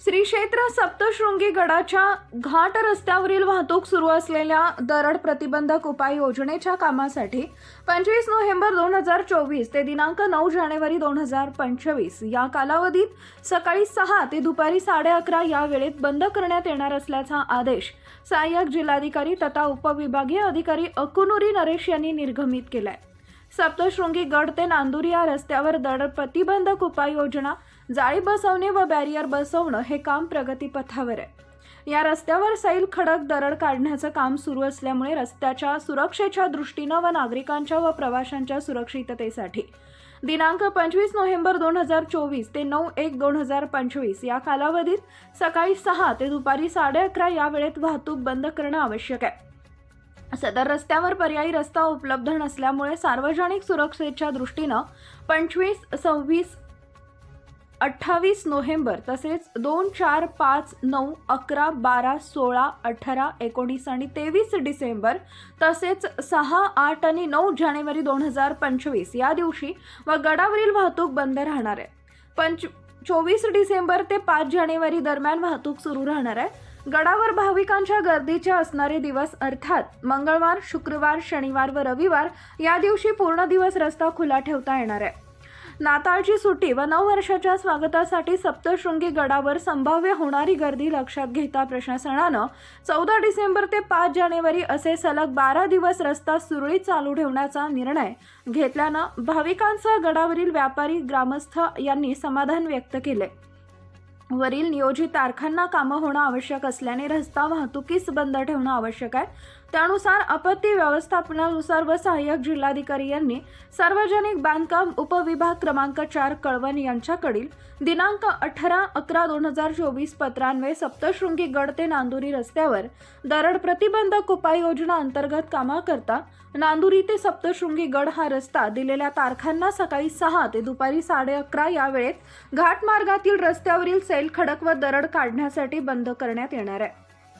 श्री क्षेत्र सप्तशृंगी गडाच्या घाट रस्त्यावरील वाहतूक सुरू असलेल्या दरड प्रतिबंधक उपाय योजनेच्या कामासाठी पंचवीस नोव्हेंबर दोन हजार चोवीस ते दिनांक नऊ जानेवारी दोन हजार पंचवीस या कालावधीत सकाळी सहा ते दुपारी साडे अकरा या वेळेत बंद करण्यात येणार असल्याचा आदेश सहाय्यक जिल्हाधिकारी तथा उपविभागीय अधिकारी अकुनुरी नरेश यांनी निर्गमित केलाय. सप्तशृंगी गड ते नांदुरी या रस्त्यावर दरड प्रतिबंधक उपाययोजना जाळी बसवणे व बॅरियर बसवणं हे काम प्रगतीपथावर आहे. या रस्त्यावर सैल खडक दरड काढण्याचं काम सुरू असल्यामुळे रस्त्याच्या सुरक्षेच्या दृष्टीनं व नागरिकांच्या व प्रवाशांच्या सुरक्षिततेसाठी. दिनांक पंचवीस नोव्हेंबर दोन हजार चोवीस ते नऊ एक दोन हजार पंचवीस या कालावधीत सकाळी सहा ते दुपारी साडे अकरा या वेळेत वाहतूक बंद करणं आवश्यक आहे. सदर रस्त्यावर पर्यायी रस्ता उपलब्ध नसल्यामुळे सार्वजनिक सुरक्षेच्या दृष्टीनं पंचवीस सव्वीस अठ्ठावीस नोव्हेंबर तसेच दोन चार पाच नऊ अकरा बारा सोळा अठरा एकोणीस आणि तेवीस डिसेंबर तसेच सहा आठ आणि नऊ जानेवारी दोन हजार पंचवीस या दिवशी व गडावरील वाहतूक बंद राहणार आहे. पंच चोवीस डिसेंबर ते पाच जानेवारी दरम्यान वाहतूक सुरू राहणार आहे. गडावर भाविकांच्या गर्दीचे असणारे दिवस अर्थात मंगळवार शुक्रवार शनिवार व रविवार या दिवशी पूर्ण दिवस रस्ता खुला ठेवता येणार आहे. नाताळची सुट्टी व नववर्षाच्या स्वागतासाठी सप्तशृंगी गडावर संभाव्य होणारी गर्दी लक्षात घेता प्रशासनानं चौदा डिसेंबर ते पाच जानेवारी असे सलग बारा दिवस रस्ता सुरळीत चालू ठेवण्याचा निर्णय घेतल्यानं भाविकांसह गडावरील व्यापारी ग्रामस्थ यांनी समाधान व्यक्त केले. वरील नियोजित तारखांना कामं होणं आवश्यक असल्याने रस्ता वाहतुकीस बंद ठेवणं आवश्यक आहे. त्यानुसार आपत्ती व्यवस्थापनानुसार व सहाय्यक जिल्हाधिकारी यांनी सार्वजनिक बांधकाम उपविभाग क्रमांक चार कळवण यांच्याकडील दिनांक अठरा अकरा दोन हजार चोवीस पत्रान्वये सप्तशृंगी गड ते नांदुरी रस्त्यावर दरड प्रतिबंधक उपाययोजना अंतर्गत कामाकरता नांदुरी ते सप्तशृंगी गड हा रस्ता दिलेल्या तारखांना सकाळी सहा ते दुपारी साडे अकरा या वेळेत घाट मार्गातील रस्त्यावरील सैल खडक व दरड काढण्यासाठी बंद करण्यात येणार आहे.